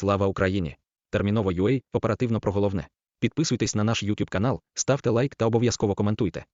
Слава Україні! Терміново UA оперативно про головне. Підписуйтесь на наш YouTube канал, ставте лайк та обов'язково коментуйте.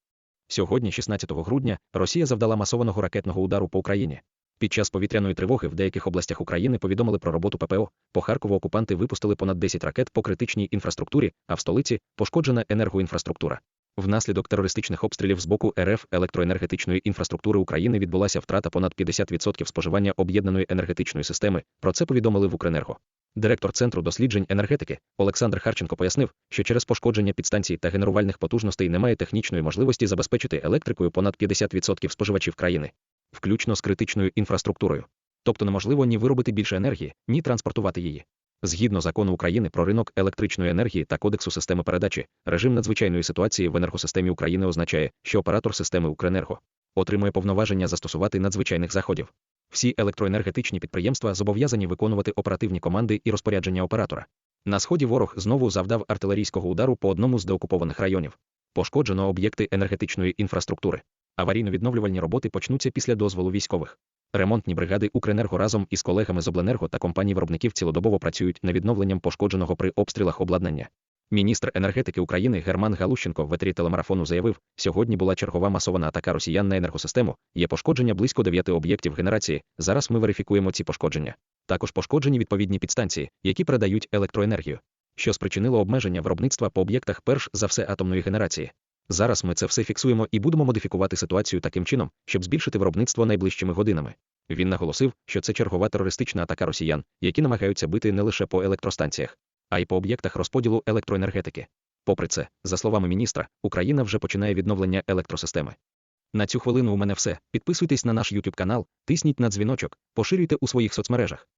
Сьогодні, 16 грудня, Росія завдала масованого ракетного удару по Україні. Під час повітряної тривоги в деяких областях України повідомили про роботу ППО. По Харкову окупанти випустили понад 10 ракет по критичній інфраструктурі, а в столиці пошкоджена енергоінфраструктура. Внаслідок терористичних обстрілів з боку РФ електроенергетичної інфраструктури України відбулася втрата понад 50% споживання об'єднаної енергетичної системи. Про це повідомили в Укренерго. Директор Центру досліджень енергетики Олександр Харченко пояснив, що через пошкодження підстанцій та генерувальних потужностей немає технічної можливості забезпечити електрикою понад 50% споживачів країни, включно з критичною інфраструктурою. Тобто неможливо ні виробити більше енергії, ні транспортувати її. Згідно закону України про ринок електричної енергії та Кодексу системи передачі, режим надзвичайної ситуації в енергосистемі України означає, що оператор системи Укренерго отримує повноваження застосувати надзвичайних заходів. Всі електроенергетичні підприємства зобов'язані виконувати оперативні команди і розпорядження оператора. На сході ворог знову завдав артилерійського удару по одному з деокупованих районів. Пошкоджено об'єкти енергетичної інфраструктури. Аварійно-відновлювальні роботи почнуться після дозволу військових. Ремонтні бригади Укренерго разом із колегами з Обленерго та компаній виробників цілодобово працюють над відновленням пошкодженого при обстрілах обладнання. Міністр енергетики України Герман Галущенко в ветері телемарафону заявив, сьогодні була чергова масована атака росіян на енергосистему, є пошкодження близько дев'яти об'єктів генерації. Зараз ми верифікуємо ці пошкодження. Також пошкоджені відповідні підстанції, які передають електроенергію, що спричинило обмеження виробництва по об'єктах перш за все атомної генерації. Зараз ми це все фіксуємо і будемо модифікувати ситуацію таким чином, щоб збільшити виробництво найближчими годинами. Він наголосив, що це чергова терористична атака росіян, які намагаються бити не лише по електростанціях, а й по об'єктах розподілу електроенергетики. Попри це, за словами міністра, Україна вже починає відновлення електросистеми. На цю хвилину у мене все. Підписуйтесь на наш YouTube канал, тисніть на дзвіночок, поширюйте у своїх соцмережах.